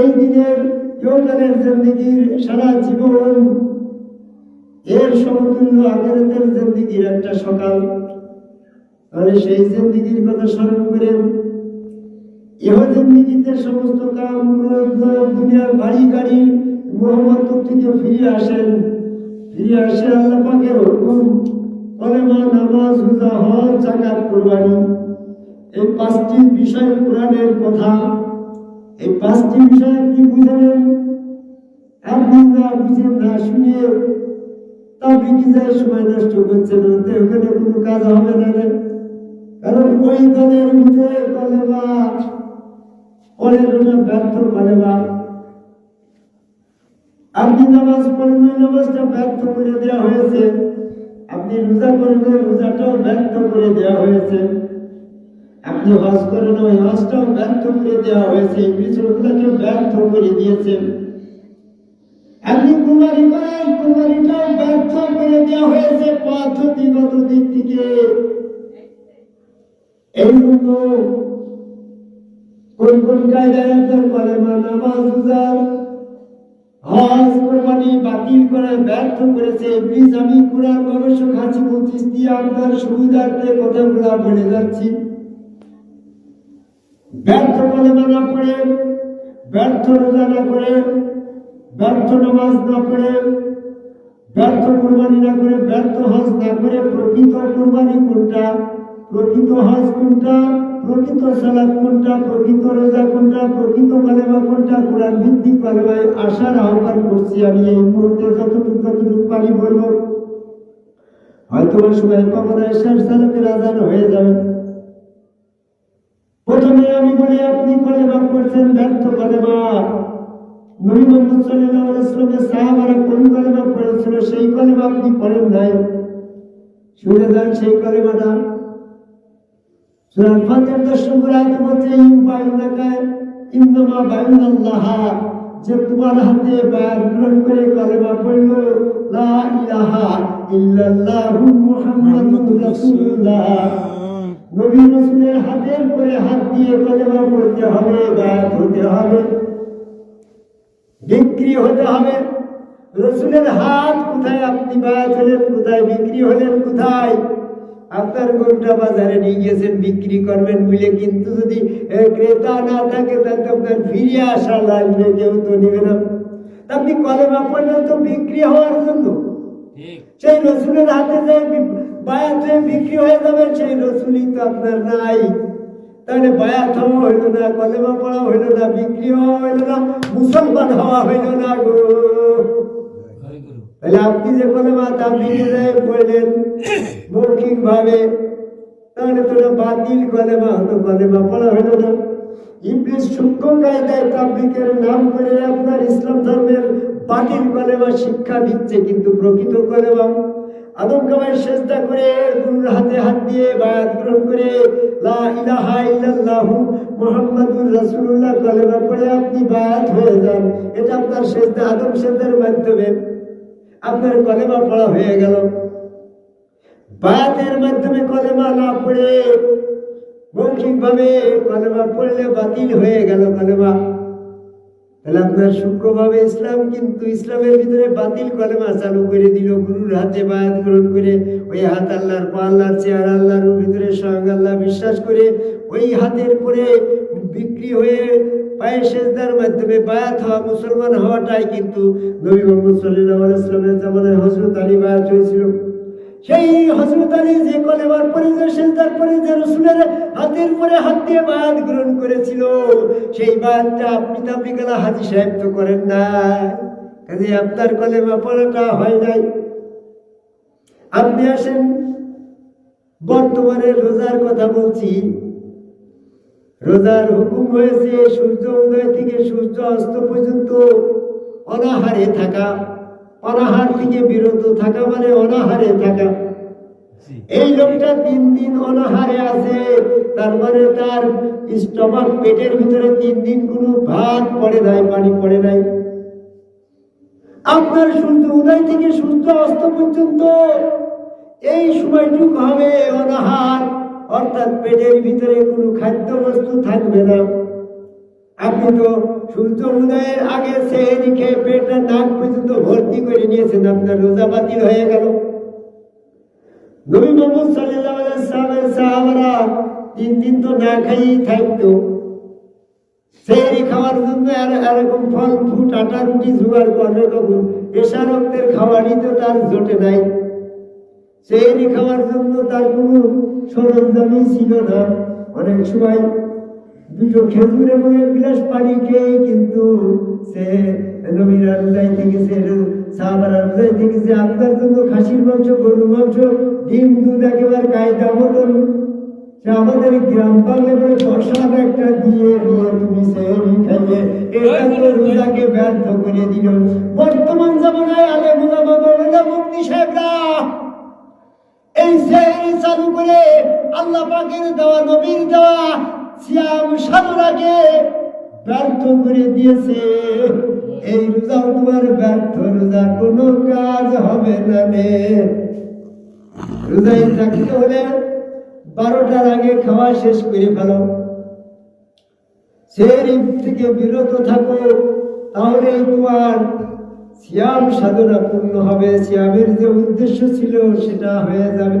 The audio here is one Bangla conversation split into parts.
এই দিনের জিন্দিগির সারা জীবন এর সমতুল্য আখেরাতের জিন্দিগির একটা সকাল। সেই জিন্দিগির কথা স্মরণ সমস্ত কাম দুনিয়ার বাড়ি গাড়ি মোহাম্মদ থেকে ফিরে আসেন। ফিরে আসে আল্লাহ পাকের হুকুম নামাজ, রোজা, হজ জাকাত কুরবানি। এই পাঁচটি বিষয় কোরআনের কথা। এই পাঁচটি বিষয় আপনি বুঝেন আপনি না বুঝে না শুনে তবে কি সময় নষ্ট ওখানে কোনো কাজ হবে না কারণ ব্যর্থ করে দেওয়া হয়েছে। আপনি রোজা ওই রোজাটাও ব্যর্থ করে দেওয়া হয়েছে। আপনি হজ করেন ওই হজটাও ব্যর্থ করে দেওয়া হয়েছে বিষয়গুলোকে ব্যর্থ করে দিয়েছেন আপনি করেন ব্যর্থ করে দেওয়া হয়েছে পদ্ধতিগত দিক থেকে। এই জন্য কোন কোন নামাজ রোজা হজ কোরবানি বাতিল করে, ব্যর্থ করেছে, প্লিজ আমি কোরআন গবেষক হাসিবুল চিস্তি আপনার সুবিধার্থে কথাগুলো বলে যাচ্ছি। ব্যর্থ কলেমা না পড়ে ব্যর্থ রোজা না করে, ব্যর্থ নামাজ না পড়ে, ব্যর্থ কোরবানি না করে, ব্যর্থ হজ না করে, প্রকৃত কোরবানি কোনটা? প্রকৃত হজ কোনটা? প্রকৃত সালাদ কোনটা? প্রকৃত রোজা কোনটা? প্রকৃত কালেমা কোনটা? কোরআন ভিত্তিক কালেমায় আসার আহ্বান করছি আমি এই মুহূর্তে যতটুকু যতটুকু পারি বলব। হয়তো সময় কখনো শেষ সালাতের আজান হয়ে যাবে। প্রথমে আমি বলি, আপনি কলেমা করছেন ব্যর্থ কলেমা। নবী মোহাম্মদ সাল্লাল্লাহু আলাইহি ওয়াসাল্লামের সাহাবারা কোন পড়েছিল, সেই কলেমা আপনি পড়েন নাই। শুনে যান সেই কলেমাটা। সুরাল ফাতিহার দশ নম্বর আয়াতে বলছে ইউবাইনাকা ইন্নামা বাইনাল্লাহ যে তোমার হাতে বায়াত গ্রহণ করে কলেমা পড়ল, লা ইলাহা ইল্লাল্লাহু মুহাম্মাদুর রাসূলুল্লাহ নবী রাসূলের হাতের পরে হাত দিয়ে কলেমা পড়তে হবে বায়াত হতে হবে বিক্রি হতে হবে। রসুলের হাত কোথায়? আপনি বায়াত হলেন কোথায়? বিক্রি হলেন কোথায়? আপনার গরুটা বাজারে নিয়ে গিয়েছেন বিক্রি করবেন বলে কিন্তু যদি ক্রেতা না থাকে তাহলে আপনার ফিরে আসা লাগবে কেউ তো নেবে না। আপনি কলেমা পড়লেন তো বিক্রি হওয়ার জন্য। সেই রসুলের হাতে যে বি- বায়াত বিক্রি হয়ে যাবে, সেই রসুলই তো আপনার নাই। তাহলে বায়াত হওয়া হইল না, কলেমা পড়া হইল না, বিক্রি হওয়া হইল না, মুসলমান হওয়া হইল না গো। তাহলে আপনি যে কলেমা তাবলিগে যায় পড়লেন মৌখিক ভাবে তাহলে তো এটা বাতিল কলেমা হতো কলেমা পড়া হইল না। ইংলিশ সূক্ষ্ম কায়দায় তাবলিগের নাম করে আপনার ইসলাম ধর্মের বাতিল কলেমা শিক্ষা দিচ্ছে, কিন্তু প্রকৃত কলেমা আদম কামায় চেষ্টা করে গুরুর হাতে হাত দিয়ে বায়াত গ্রহণ করে, লা ইলাহা ইল্লাল্লাহু মুহাম্মাদুর রাসূলুল্লাহ কলেমা পড়ে আপনি বায়াত হয়ে যান। এটা আপনার সেজদা, আদম সেজদার মাধ্যমে আপনার কলেমা পড়া হয়ে গেল। বায়াতের মাধ্যমে কলেমা না পড়ে মৌখিক ভাবে কলেমা পড়লে বাতিল হয়ে গেল কলেমা। তাহলে সূক্ষ্মভাবে ইসলাম কিন্তু ইসলামের ভিতরে বাতিল কলেমা চালু করে দিল, গুরুর হাতে বায়াত গ্রহণ করে, ওই হাত আল্লাহর পা, আল্লাহর চেয়ার আল্লাহর ভিতরে স্বয়ং আল্লাহ বিশ্বাস করে, ওই হাতের পরে বিক্রি হয়ে পায়ে সেজদার মাধ্যমে বায়াত হওয়া, মুসলমান হওয়াটাই কিন্তু নবী মোহাম্মদ সাল্লাল্লাহু আলাইহি ওয়াসাল্লামের জামানায় হযরত আলী বায়াত হয়েছিল। সেই হযরত আলী যে কলেমার যে সেজদার যে রসুলের হাতের পরে হাত দিয়ে বায়াত গ্রহণ করেছিল, সেই বায়াতটা আপনি তো আপনি কেন হাজি সাহেব তো করেন না কাজে আপনার কলেমা পড়াটা হয় নাই। আপনি আসেন, বর্তমানে রোজার কথা বলছি। রোজার হুকুম হয়েছে সূর্য উদয় থেকে সূর্য অস্ত পর্যন্ত অনাহারে থাকা। অনাহার থেকে বিরত থাকা মানে অনাহারে থাকা। এই লোকটা তিন দিন অনাহারে আছে তার মানে তার স্টমাক পেটের ভিতরে তিন দিন কোনো ভাত পড়ে নাই পানি পড়ে নাই। আপনার সূর্য উদয় থেকে সূর্য অস্ত পর্যন্ত এই সময়টুকু হবে অনাহার অর্থাৎ পেটের ভিতরে কোনো খাদ্য বস্তু থাকবে না। আপনি তো সূর্য উদয়ের আগে সেহেরি খেয়ে পেটটা নাক পর্যন্ত ভর্তি করে নিয়েছেন আপনার রোজা বাতিল হয়ে গেল। নবী মোহাম্মদ সাল্লাল্লাহু আলাইহি সাহাবারা তিন দিন তো না খাইয়েই থাকতো। সেহরি খাওয়ার জন্য আর এরকম ফল ফুট আটা, রুটি জোগাড় করবে কখন এসা খাওয়ারই তো তার জোটে নাই। সেহরি খাওয়ার জন্য তার কোনো সরঞ্জামই ছিল না। অনেক সময় দুটো খেজুর এবং এক গ্লাস পানি খেয়ে কিন্তু সে নবীরা রোজাইতে গেছে সাহাবারা রোজাইতে গেছে আপনার জন্য খাসির মাংস, গরুর মাংস, ডিম, দুধ একেবারে কায়দা মতন। সে আমাদের গ্রাম একটা দিয়ে দিয়ে তুমি খাইয়ে এটা রোজাকে ব্যর্থ করে দিল। বর্তমান জামানায় আলে মুলামা মুক্তি সাহেবরা, এই সেহরি চালু করে আল্লাহ পাকের দেওয়া নবীর দেওয়া সিয়াম সাধনাকে ব্যর্থ করে দিয়েছে। এই রোজাও তোমার ব্যর্থ রোজা, কোনো কাজ হবে না রে। রোজাই থাকতে হলে বারোটার আগে খাওয়া শেষ করে ফেলো। সেহরি থেকে বিরত থাকো তাহলেই তোমার সিয়াম সাধনা পূর্ণ হবে। সিয়ামের যে উদ্দেশ্য ছিল, সেটা হয়ে যাবে।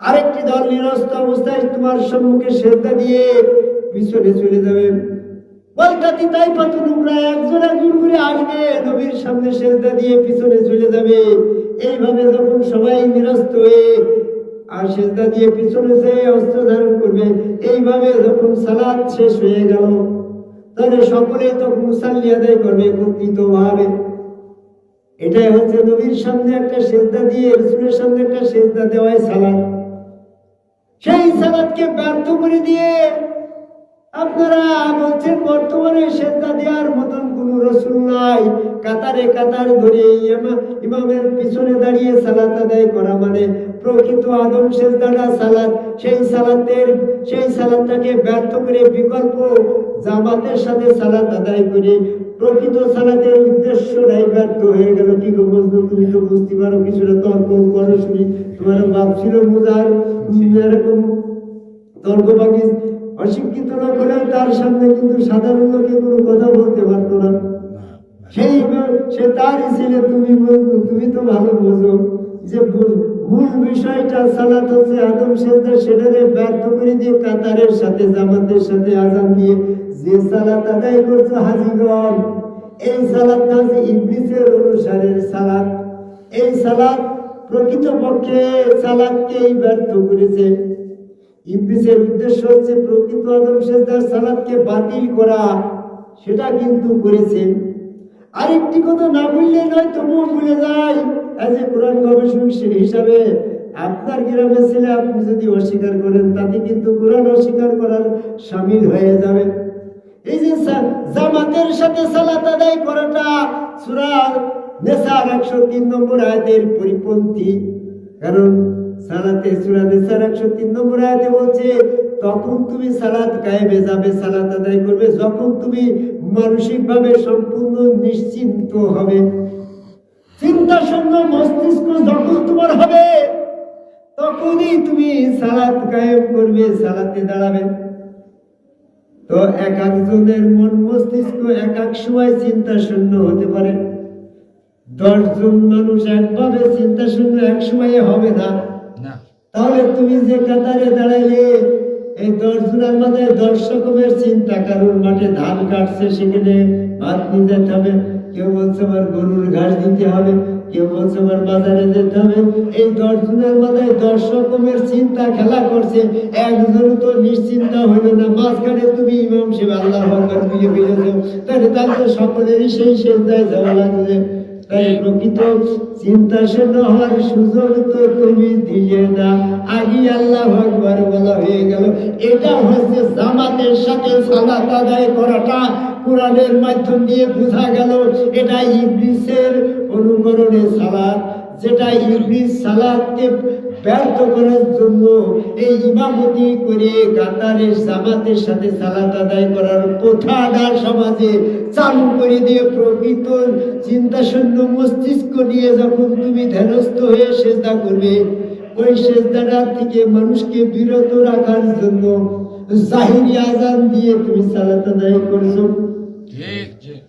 আরেকটি দল নিরস্ত অবস্থায় তোমার সম্মুখে শ্রদ্ধা দিয়ে পিছনে চলে যাবে। বলকাতি তাই পাতু নোংরা একজন একজন করে আসবে নবীর সামনে শ্রদ্ধা দিয়ে পিছনে চলে যাবে। এইভাবে যখন সবাই নিরস্ত হয়ে আর সেজদা দিয়ে পিছনে যে অস্ত্র ধারণ করবে, এইভাবে যখন সালাদ শেষ হয়ে গেল, তাহলে সকলে তখন মুসাল্লি আদায় করবে একত্রিত ভাবে এটাই হচ্ছে নবীর সামনে একটা সেজদা দিয়ে, রসুলের সামনে একটা সেজদা দেওয়াই সালাদ। সেই সালাদকে ব্যর্থ করে দিয়ে আপনারা বলছেন, বর্তমানে সেজদা দেওয়ার মতন কোন রসুল নাই। কাতারে কাতার ধরে ইমামের পিছনে দাঁড়িয়ে সালাত আদায় করা মানে প্রকৃত আদম সেজদাটা সালাত। সেই সালাতের, সেই সালাতটাকে ব্যর্থ করে বিকল্প জামাতের সাথে সালাত আদায় করে প্রকৃত সালাতের উদ্দেশ্যটাই ব্যর্থ হয়ে গেল। কি গো তুমি তো বুঝতে পারো, কিছুটা তর্ক করো শুনি। তোমার বাপ ছিল মুজার এরকম তর্ক বাকি অশিক্ষিত লোক হলেও তার সামনে কিন্তু সাধারণ লোকে কোনো কথা বলতে পারতো না। সেই সে তারই ছেলে, তুমি তুমি তো ভালো বোঝো যে ভুল- বিষয়টা সালাত হচ্ছে আদম সেজদা সেটারে ব্যর্থ করে দিয়ে কাতারের সাথে, জামাতের সাথে আজান দিয়ে যে সালাত আদায় করছ হাজিগণ, এই সালাতটা হচ্ছে ইবলিসের অনুসারের সালাত। এই সালাত প্রকৃতপক্ষে সালাদকেই ব্যর্থ করেছে। ইবলিসের উদ্দেশ্য হচ্ছে প্রকৃত আদম সেজদার সালাদকে বাতিল করা, সেটা কিন্তু করেছেন। আরেকটি কথা না বললে নয়, তবুও ভুলে যায় এজ এ কোরআন গবেষক হিসাবে আপনার গ্রামের ছেলে আপনি যদি অস্বীকার করেন, তাতে কিন্তু কোরআন অস্বীকার করার সামিল হয়ে যাবে। এই যে জামাতের সাথে সালাত আদায় করাটা সূরা নেসার একশো তিন নম্বর আয়াতের পরিপন্থী। কারণ সালাতে সূরা নেসার একশো তিন নম্বর আয়াতে বলছে, তখন তুমি সালাত কায়েমে যাবে, সালাত আদায় করবে, যখন তুমি মানসিকভাবে সম্পূর্ণ নিশ্চিন্ত হবে। চিন্তা শূন্য মস্তিষ্ক যখন তোমার হবে, তখনই তুমি সালাত কায়েম করবে, সালাতে দাঁড়াবে। তো এক একজনের মন মস্তিষ্ক এক এক সময় চিন্তা শূন্য হতে পারে। দশজন মানুষ একভাবে চিন্তা শূন্য এক সময়ে হবে না। তাহলে তুমি যে কাতারে দাঁড়াইলে, এই দশ জনের মধ্যে দশ চিন্তা কারণ মাঠে ধান কাটছে সেখানে, ভাত নিয়ে যেতে হবে কেউ বলছে আমার গরুর ঘাস দিতে হবে, কেউ বলছে আমার বাজারে যেতে হবে। এই দশ জনের মধ্যে দশ রকমের চিন্তা খেলা করছে, একজন তো নিশ্চিন্তা হইল না, মাঝখানে তুমি ইমাম সাহেব আল্লাহ দিয়ে বেরোছো তাহলে তাহলে তো সকলেরই সেই সেজদায় যাওয়া লাগবে তাই প্রকৃত চিন্তা সে হওয়ার সুযোগ তো তুমি দিলে না। আগে আল্লাহ একবার বলা হয়ে গেল, এটা হচ্ছে জামাতের সাথে সালাত আদায় করাটা। কোরআনের মাধ্যম দিয়ে বোঝা গেল, এটা ইবলিসের অনুকরণে সালাত। যেটা ইবলিস সালাতকে ব্যর্থ করার জন্য এই ইমামতি করে কাতারের জামাতের সাথে সালাত আদায় করার প্রথাটা সমাজে চালু করে দিয়ে প্রকৃত চিন্তা শূন্য মস্তিষ্ক নিয়ে যখন তুমি ধ্যানস্থ হয়ে সেজদা করবে ওই সেজদাটার থেকে মানুষকে বিরত রাখার জন্য জাহিরি আজান দিয়ে তুমি সালাত আদায় করছ। ঠিক ঠিক।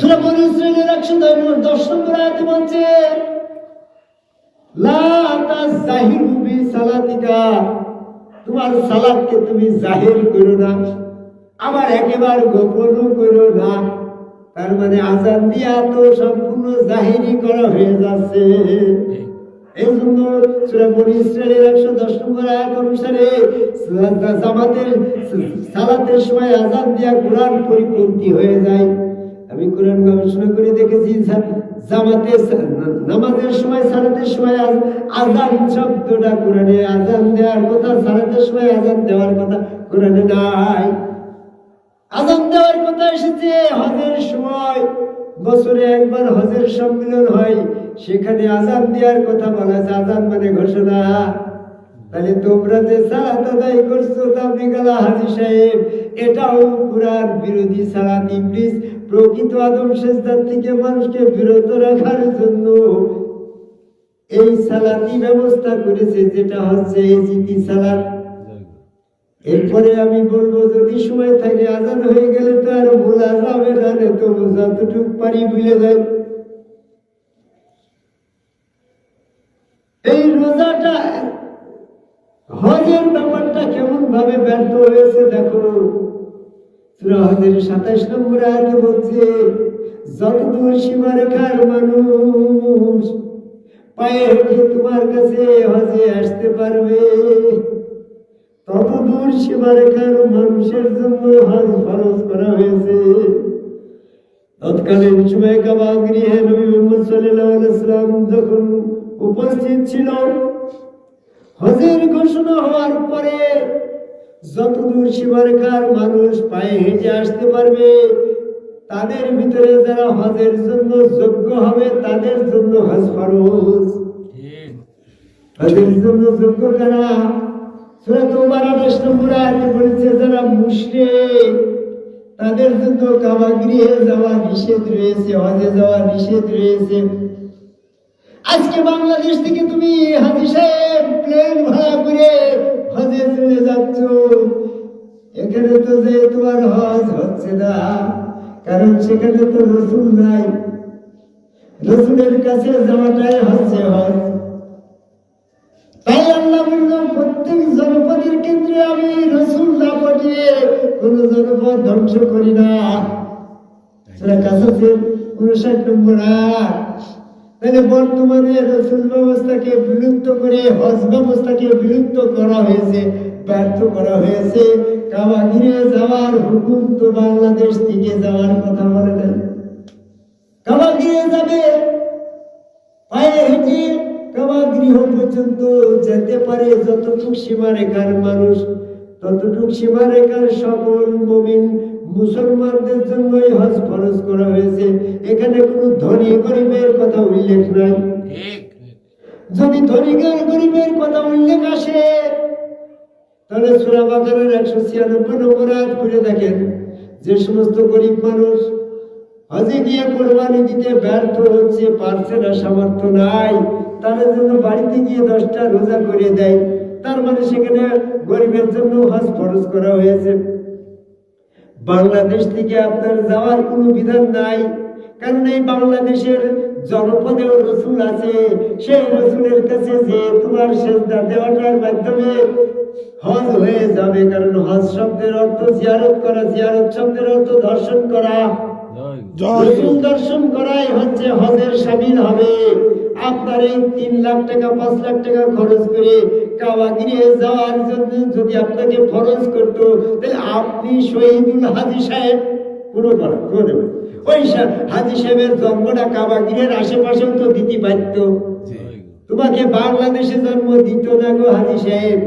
সেটা বনি একশো দশ নম্বর আয়াতে বলছে তোমার সালাতকে তুমি জাহির করো না, আবার একেবারে গোপনও করো না। তার মানে আজান দিয়া তো সম্পূর্ণ জাহিরি করা হয়ে যাচ্ছে। এই জন্য একশো দশ নম্বর অনুসারে সালাতের সময় হয়ে যায়। আমি কোরআন গবেষণা করে দেখেছি জামাতে নামাজের সময়, সালাতের সময় আজ- আজান শব্দটা কোরআনে আজান দেওয়ার কথা, সালাতের সময় আজান দেওয়ার কথা কোরআনে নাই। আজান দেওয়ার কথা এসেছে, হজের সময় বছরে একবার হজের সম্মেলন হয়, সেখানে আজান দেওয়ার কথা বলা আছে, আজান মানে ঘোষণা। তাহলে তোমরা যে সালাত আদায় করছ তাবলি গালা হাজি সাহেব, এটাও কুরআন বিরোধী সালাত, ইবলিস প্রকৃত আদম সেজদার থেকে মানুষকে বিরত রাখার জন্য এই সালাতি ব্যবস্থা করেছে, যেটা হচ্ছে এই সালাত। এরপরে আমি বলব, যদি সময় থাকে, আজান হয়ে গেলে তো আর ভোলা যাবে না তো যতটুক পারি ভুলে যাই। এই রোজাটা, হজের ব্যাপারটা কেমন ভাবে ব্যর্থ হয়েছে, দেখো। সূরা হজের সাতাশ নম্বর আয়াতে বলছে, যতদূর সীমা রেখার মানুষ পায়ে হেঁটে তোমার কাছে হজে আসতে পারবে। তত দূর সীমারেখার মানুষের জন্য হজ ফরজ করা হয়েছে। তৎকালীন সময় কাবা গৃহে নবী মোহাম্মদ সাল্লাল্লাহু আলাইহি যখন উপস্থিত ছিল, হজের ঘোষণা হওয়ার পরে যতদূর সীমারেখার মানুষ পায়ে হেঁটে আসতে পারবে তাদের ভিতরে যারা হজের জন্য যোগ্য হবে তাদের জন্য হজ ফরজ। তাদের জন্য যোগ্য কারা? সূরা তওবার 28 নম্বর আয়াতে বলেছে যারা মুশরিক তাদের জন্য কাবা গৃহে যাওয়া নিষেধ রয়েছে হজে যাওয়া নিষেধ রয়েছে। আজকে বাংলাদেশ থেকে তুমি হাজি সাহেব প্লেন ভাড়া করে হজে চলে যাচ্ছ। এখানে তো যে তোমার হজ হচ্ছে না, কারণ সেখানে তো রসুল নাই। রসুলের কাছে যাওয়াটাই হচ্ছে হজ। তাই আল্লাহ বলল, প্রত্যেক জনপদের কেন্দ্রে আমি রসুল না পাঠিয়ে কোন জনপদ ধ্বংস করি না। সেটা কাছাসের উনষাট নম্বর আয়াত। তাহলে বর্তমানে রসুল ব্যবস্থাকে বিলুপ্ত করে, হজ ব্যবস্থাকে বিলুপ্ত করা হয়েছে, ব্যর্থ করা হয়েছে। কাবা ঘিরে যাওয়ার হুকুম তো বাংলাদেশ থেকে যাওয়ার কথা বলে নাই। কাবা ঘিরে যাবে, পায়ে হেঁটে কাবা গৃহ পর্যন্ত যেতে পারে যতটুক সীমারেখার মানুষ, ততটুক সীমারেখার সকল মমিন মুসলমানদের জন্যই হজ ফরজ করা হয়েছে। এখানে কোনো ধনী গরিবের কথা উল্লেখ নাই। যদি ধনী গরিবের কথা উল্লেখ আসে তাহলে সুরা বাকারের একশো ছিয়ানব্বই নম্বর আয়াত খুলে দেখেন। যে সমস্ত গরিব মানুষ হজে গিয়ে কোরবানি দিতে ব্যর্থ হচ্ছে পারছে না সামর্থ্য নাই তাদের জন্য বাড়িতে গিয়ে দশটা রোজা করে দেয়। তার মানে সেখানে গরিবের জন্য হজ ফরজ করা হয়েছে। বাংলাদেশ থেকে আপনার যাওয়ার কোনো বিধান নাই। কারণ এই বাংলাদেশের জনপদেও রসুল আছে, সেই রসুলের কাছে যে তোমার সেদ্ধা দেওয়াটার মাধ্যমে হজ হয়ে যাবে। কারণ হজ শব্দের অর্থ জিয়ারত করা, জিয়ারত শব্দের অর্থ দর্শন করা। দর্শন করাই হচ্ছে হজের সামিল হবে। আপনার এই তিন লাখ টাকা পাঁচ লাখ টাকা খরচ করে কাবা গৃহে যাওয়ার জন্য যদি আপনাকে খরচ করতো তাহলে আপনি শহীদুল হাজি সাহেব পুরো করা ওই হাজি সাহেবের জন্মটা কাবাগিরের আশেপাশেও তো দিতে পারত। তোমাকে বাংলাদেশে জন্ম দিত না গো হাজি সাহেব।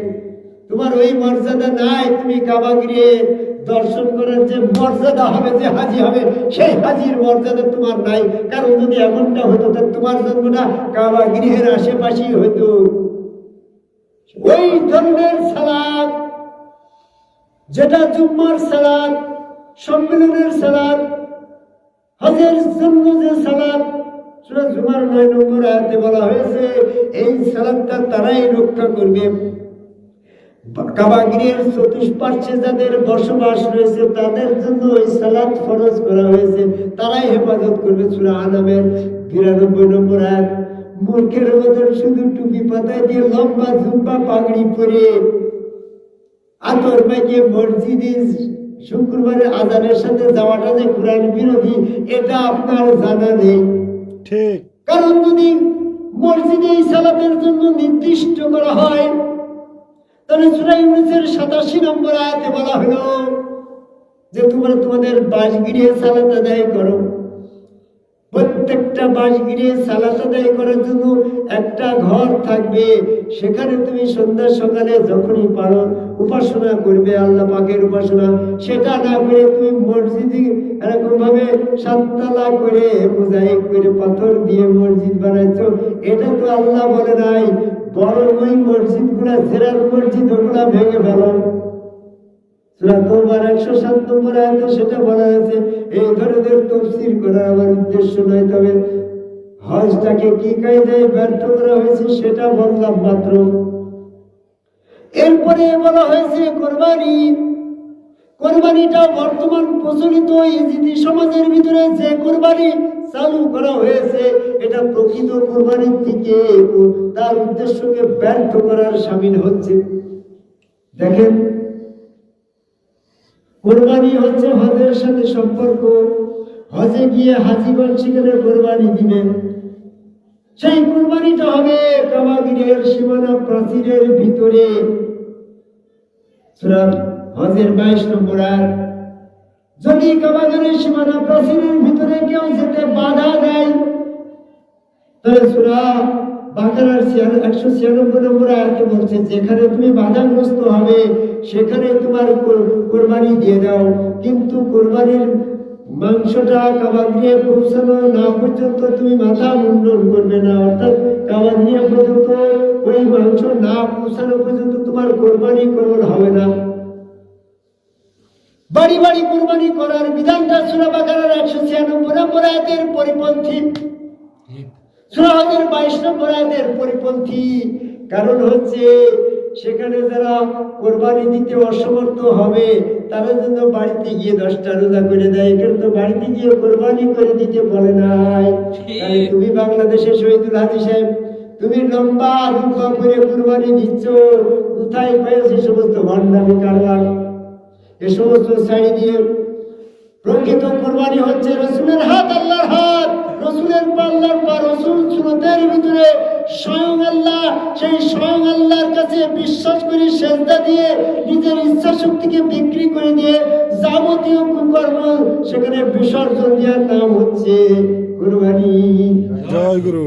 তোমার ওই মর্যাদা নাই তুমি কাবাগিরে দর্শন করার যে মর্যাদা হবে, যে হাজি হবে, সেই হাজির মর্যাদা তোমার নাই। কারণ যদি এমনটা হতো, তা তোমার জন্মটা কাবাগৃহের আশেপাশেই হতো। ওই ধরনের সালাদ, যেটা জুম্মার সালাদ, সম্মেলনের সালাদ, হজের জন্য যে সালাদ, সূরা জুমার নয় নম্বর আয়াতে বলা হয়েছে, এই সালাদটা তারাই রক্ষা করবে। কাবাগিরের চতুষ্পার্শ্বে যাদের বসবাস রয়েছে তাদের জন্য ওই সালাদ ফরজ করা হয়েছে। তারাই হেফাজত করবে সূরা আনামের বিরানব্বই নম্বর আয়াত। মূর্খের মতন শুধু টুপি পাতায় দিয়ে লম্বা ঝুম্পা পাগড়ি পরে আতর মাইকে মসজিদে শুক্রবারের আজানের সাথে যাওয়াটা যে কোরআন বিরোধী এটা আপনার জানা নেই। ঠিক। কারণ যদি মসজিদে এই সালাতের জন্য নির্দিষ্ট করা হয় তাহলে সাতাশি নম্বর আয়াতে বলা হলো যে তোমরা তোমাদের বাসগিরিয়ে সালাত আদায় করো। প্রত্যেকটা বাসগিরে সালাত আদায় করার জন্য একটা ঘর থাকবে। সেখানে তুমি সন্ধ্যা সকালে যখনই পারো উপাসনা করবে, আল্লাহ পাকের উপাসনা। সেটা না করে তুমি মসজিদে এরকম ভাবে সাততলা করে মোজাইক করে পাথর দিয়ে মসজিদ বানাইছো, এটা তো আল্লাহ বলে নাই। ভেঙে ফেলো সূরা তওবার 107 নম্বর আয়াতে সেটা বলা এই করা আমার উদ্দেশ্য তবে হজটাকে কি কায়দায় ব্যর্থ করা হয়েছে সেটা বললাম মাত্র। এরপরে বলা হয়েছে, কোরবানি কোরবানিটা বর্তমান প্রচলিত ইজিদি সমাজের ভিতরে যে কোরবানি চালু করা হয়েছে, এটা প্রকৃত কোরবানির দিকে তার উদ্দেশ্যকে ব্যর্থ করার সামিল হচ্ছে। দেখেন, কোরবানি হচ্ছে হজের সাথে সম্পর্ক। হজে গিয়ে হাজিগণ সেখানে কোরবানি দিবেন সেই কোরবানিটা হবে কাবাগিরের সীমানা প্রাচীরের ভিতরে। হজের বাইশ নম্বর আর। যদি কাবাগিরের সীমানা প্রাচীরের ভিতরে কেউ যেতে বাধা দেয়, তাহলে সূরা বাকারার একশো ছিয়ানব্বই নম্বর আয়াতে বলছে, যেখানে তুমি বাধাগ্রস্ত হবে, সেখানে তোমার কোরবানি দিয়ে দাও। কিন্তু কোরবানির মাংসটা কাবাগিয়ে পৌঁছানো না পর্যন্ত তুমি মাথা মুন্ডন করবে না। অর্থাৎ কাবাগিয়ে পর্যন্ত ওই মাংস না পৌঁছানো পর্যন্ত তোমার কোরবানি কবল হবে না। বাড়ি বাড়ি কোরবানি করার বিধানটা সুরা বাকারার একশো ছিয়ানব্বই নম্বর আয়াতের পরিপন্থী। বাইশ নম্বর আয়াতের পরিপন্থী। কারণ হচ্ছে সেখানে যারা কোরবানি দিতে অসমর্থ হবে তাদের জন্য বাড়িতে গিয়ে দশটা রোজা করে দেয়। এখানে তো বাড়িতে গিয়ে কোরবানি করে দিতে বলে নাই। তুমি বাংলাদেশে শহীদুল হাজি সাহেব তুমি লম্বা লম্বা করে কোরবানি দিচ্ছ কোথায় পেয়েছে সমস্ত ভণ্ডামি কারবার? এ সমস্ত শাড়ি দিয়ে প্রকৃত কোরবানি হচ্ছে রসুলের হাত আল্লাহর হাত। রসুলের পাল্লার পা রসুল সুরতের ভিতরে স্বয়ং আল্লাহ সেই স্বয়ং আল্লাহর কাছে বিশ্বাস করে সেজদা দিয়ে নিজের ইচ্ছা শক্তিকে বিক্রি করে দিয়ে যাবতীয় কুকর্ম সেখানে বিসর্জন দেওয়ার নাম হচ্ছে কোরবানি। জয় গুরু।